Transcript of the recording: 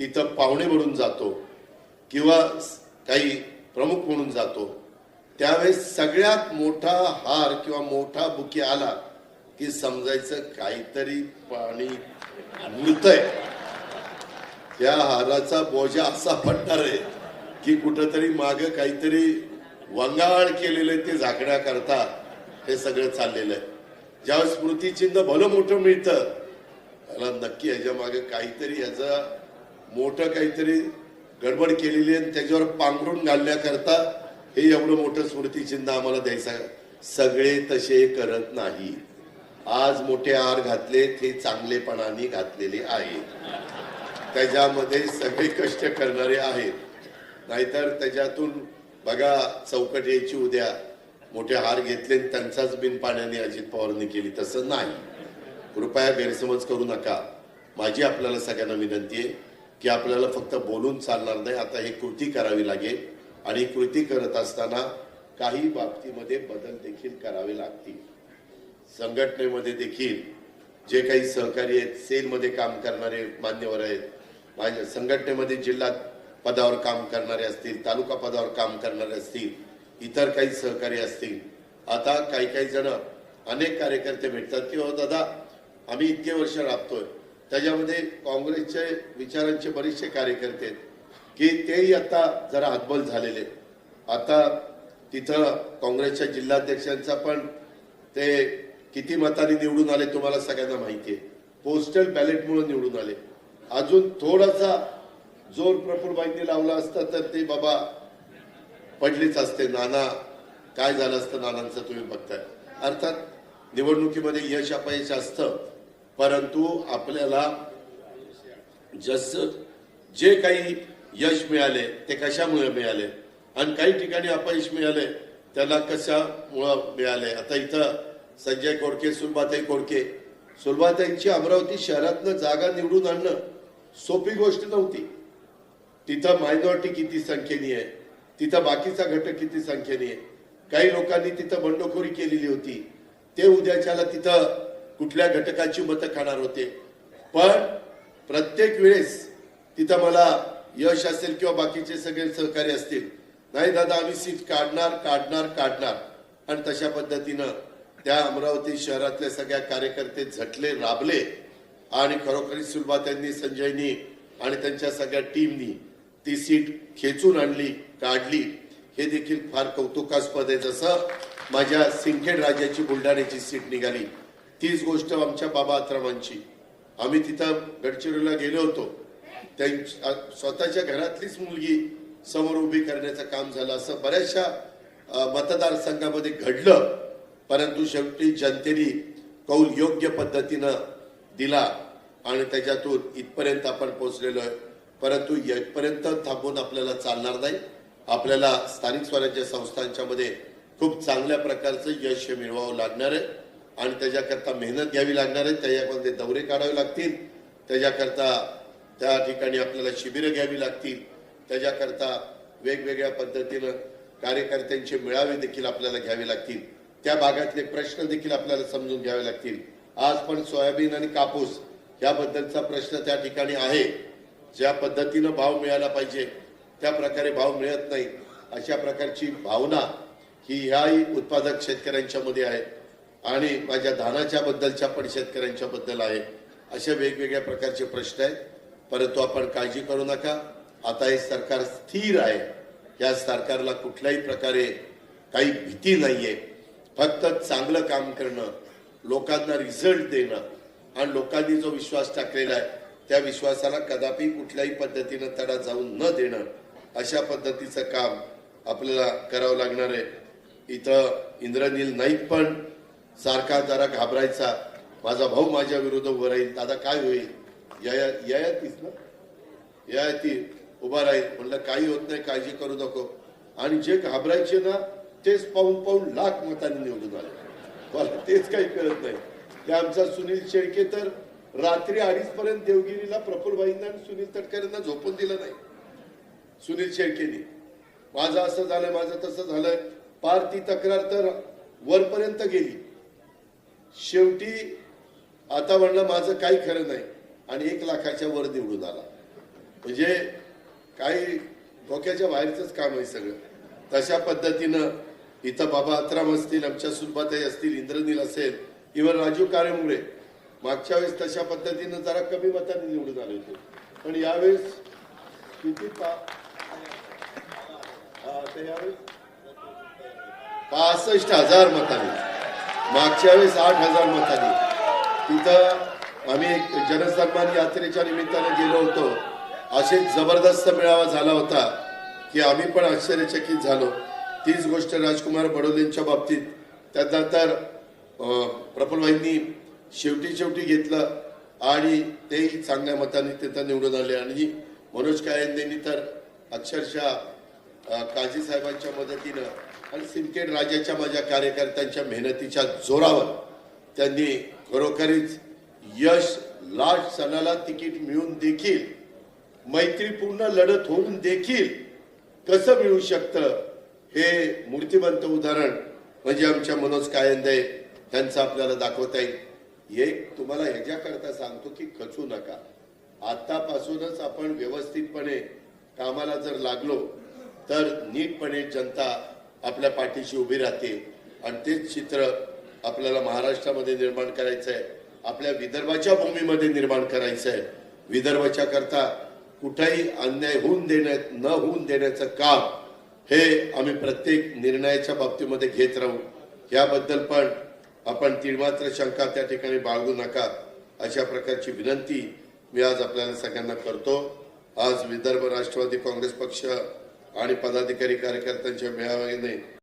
तिथं पाहुणे म्हणून जातो किंवा काही प्रमुख म्हणून जातो. त्यावेळेस सगळ्यात मोठा हार किंवा मोठा बुके आला की समजायचं काहीतरी पाणी आणलंय त्या हाराचा बोजा असा पडणार आहे की कुठंतरी माग काहीतरी वंगाळ केलेलं ते झाकण्याकरता हे सगळं चाललेलं आहे. ज्यावेळेस स्मृतिचिन्ह भलं मोठं मिळतं त्याला नक्की ह्याच्या मागे काहीतरी याचा मोठं काहीतरी गडबड केलेली आहे आणि त्याच्यावर पांघरून घालण्याकरता हे एवढं मोठं स्मृतिचिन्ह आम्हाला द्यायचं सगळे तसे करत नाही. आज मोठे हार घातले ते चांगलेपणाने घातलेले आहेत. त्याच्यामध्ये सगळे कष्ट करणारे आहेत. नाहीतर त्याच्यातून बघा चौकट यायची उद्या. मोठे हार घेतले आणि त्यांचाच बिन पाण्याने अजित पवारने केली. तसं नाही. कृपया गैरसमज करू नका. माझी आपल्याला सगळ्यांना विनंती आहे. की आपल्याला फक्त बोलून चालणार नाही आता हे कृती करावी लागेल. आणि कृती करत असताना काही बाबतीमध्ये बदल देखील करावे लागतील. संघटनेमध्ये देखील जे काही सहकारी आहेत सेलमध्ये काम करणारे मान्यवर आहेत माझ्या संघटनेमध्ये जिल्हा पदावर काम करणारे असतील तालुका पदावर काम करणारे असतील इतर काही सहकारी असतील आता काही काही जण अनेक कार्यकर्ते भेटतात की हो दादा आम्ही इतके वर्ष राबतोय त्याच्यामध्ये काँग्रेसचे विचारांचे बरेचसे कार्यकर्ते आहेत की तेही आता जरा हतबल झालेले आता तिथं काँग्रेसच्या जिल्हाध्यक्षांचा पण ते किती मताने निवडून आले तुम्हाला सगळ्यांना माहिती आहे. पोस्टल बॅलेटमुळे निवडून आले. अजून थोडासा जोर प्रफुल्लबाईंनी लावला असता तर ते बाबा पडलीच असते. नाना काय झालं असतं नानांचं तुम्ही बघताय. अर्थात निवडणुकीमध्ये यश अपयश असतं. परंतु आपल्याला जसं जे काही यश मिळाले ते कशामुळे मिळाले? आणि काही ठिकाणी अपयश मिळाले त्याला कशामुळं मिळाले? आता इथं संजय कोडके सुलभाताई कोडके सुलभाताईंची अमरावती शहरातनं जागा निवडून आणणं सोपी गोष्ट नव्हती. तिथं मायनॉरिटी किती संख्येने आहे? तिथं बाकीचा घटक किती संख्येने आहे? काही लोकांनी तिथं बंडखोरी केलेली होती. ते उद्याच्याला तिथं कुठल्या घटकाची मतं खाणार होते. पण प्रत्येक वेळेस तिथं मला यश असेल किंवा बाकीचे सगळे सहकारी असतील. नाही दादा आम्ही सीट काढणार काढणार काढणार. आणि तशा पद्धतीनं त्या अमरावती शहरातल्या सगळ्या कार्यकर्ते झटले राबले. आणि खरोखरी सुलभा त्यांनी संजयनी आणि त्यांच्या सगळ्या टीमनी ती सीट खेचून आणली काढली. हे देखील फार कौतुकास्पद आहे. जसं माझ्या सिंखेड राज्याची बुलढाण्याची सीट निघाली तीच गोष्ट आमच्या बाबा आत्रामांची. आम्ही तिथं गडचिरोलीला गेलो होतो. त्यांच्या स्वतःच्या घरातलीच मुलगी समोर उभी करण्याचं काम झालं. असं बऱ्याचशा मतदारसंघामध्ये घडलं. परंतु शेवटी जनतेने कौल योग्य पद्धतीनं दिला आणि त्याच्यातून इथपर्यंत आपण पोहोचलेलो आहे. परंतु इथपर्यंत थांबून आपल्याला चालणार नाही. आपल्याला स्थानिक स्वराज्य संस्थांच्या मध्ये खूप चांगल्या प्रकारचं यश मिळवावं लागणार आहे. आणि त्याच्याकरता मेहनत घ्यावी लागणार आहे. त्याच्यामध्ये दौरे काढावे लागतील. त्याच्याकरता त्या ठिकाणी आपल्याला शिबिरं घ्यावी लागतील. त्याच्याकरता वेगवेगळ्या पद्धतीनं कार्यकर्त्यांचे मेळावे देखील आपल्याला घ्यावे लागतील. त्या भागातले प्रश्न देखील आपल्याला समजून घ्यावे लागतील. आज पण सोयाबीन आणि कापूस याबद्दलचा प्रश्न त्या ठिकाणी आहे. ज्या पद्धतीनं भाव मिळाला पाहिजे त्या प्रकारे भाव मिळत नाही. अशा प्रकारची भावना ही ह्याही उत्पादक शेतकऱ्यांच्या मध्ये आहे. आणि माझ्या धानाच्या बद्दलच्या पण शेतकऱ्यांच्या बद्दल आहे. अशा वेगवेगळ्या प्रकारचे प्रश्न आहेत. परंतु आपण काळजी करू नका. आता हे सरकार स्थिर आहे. या सरकारला कुठल्याही प्रकारे काही भीती नाहीये. फक्त चांगलं काम करणं लोकांना रिझल्ट देणं आणि लोकांनी जो विश्वास टाकलेला आहे त्या विश्वासाला कदापि कुठल्याही पद्धतीनं तडा जाऊन न देणं. अशा पद्धतीचं काम आपल्याला करावं लागणार आहे. इथं इंद्रनील नाईक पण सारखा जरा घाबरायचा. माझा भाऊ माझ्या विरुद्ध उभं राहील. दादा काय होईल? ययातीस ना? ययाती उभा राहील. म्हणलं काही होत नाही काळजी करू नको. आणि जे घाबरायचे ना तेच पाहून पाहून लाख मतांनी निवडून आले. मला तेच काही कळत नाही. ते आमचा सुनील शेळके तर रात्री अडीच पर्यंत देवगिरीला प्रफुलबाईंना आणि सुनील तटकरेंना झोपून दिलं नाही. सुनील शेळकेनी. माझं असं झालंय माझं तसं झालं पार ती तक्रार तर वरपर्यंत गेली. शेवटी आता म्हणलं माझं काही खरं नाही आणि एक लाखाच्या वर निवडून आला. म्हणजे काही डोक्याच्या बाहेरच काम आहे सगळं. तशा पद्धतीनं इथं बाबा अत्राम असतील आमच्या सुलभाताई असतील इंद्रनील असेल इव्हन राजीव कारेमुळे मागच्या वेळेस तशा पद्धतीनं जरा कमी मताने निवडून आले होते. पण यावेळेस किती पा यावेळेस पासष्ट हजार मतांनी. मागच्या वेळेस आठ हजार मतांनी तिथं आम्ही एक जनसन्मान यात्रेच्या निमित्ताने गेलो होतो. असे जबरदस्त मेळावा झाला होता की आम्ही पण आश्चर्यचकित झालो. तीच गोष्ट राजकुमार बडोलेंच्या बाबतीत. त्यानंतर अं, प्रफुल्लभाईंनी शेवटी शेवटी घेतलं आणि तेही चांगल्या मताने तिथं निवडून आले. आणि मनोज कायंदेंनी तर अक्षरशः काझी साहेबांच्या मदतीनं आणि सिंदखेड राजाच्या माझ्या कार्यकर्त्यांच्या मेहनतीच्या जोरावर त्यांनी खरोखरीच यश लाट सणाला तिकीट मिळून देखील मैत्रीपूर्ण लढत होऊन देखील कसं मिळू शकतं हे मूर्तिमंत उदाहरण म्हणजे आमच्या मनोज कायंदे त्यांचं आपल्याला दाखवता येईल. एक तुम्हाला ह्याच्याकरता सांगतो की खचू नका. आतापासूनच आपण व्यवस्थितपणे कामाला जर लागलो तर नीटपणे जनता आपल्या पाठीशी उभी राहते आणि तेच चित्र आपल्याला महाराष्ट्रामध्ये निर्माण करायचं आहे आपल्या विदर्भाच्या भूमीमध्ये निर्माण करायचं आहे विदर्भाच्या करता कुठेही अन्याय होऊन देण्यात न होऊन देण्याचं काम हे आम्ही प्रत्येक निर्णयाच्या बाबतीमध्ये घेत राहू. याबद्दल पण आपण तिळमात्र शंका त्या ठिकाणी बाळगू नका. अशा प्रकारची विनंती मी आज आपल्याला सगळ्यांना करतो. आज विदर्भ राष्ट्रवादी काँग्रेस पक्ष आणि पदाधिकारी कार्यकर्त्यांच्या मेळाव्याने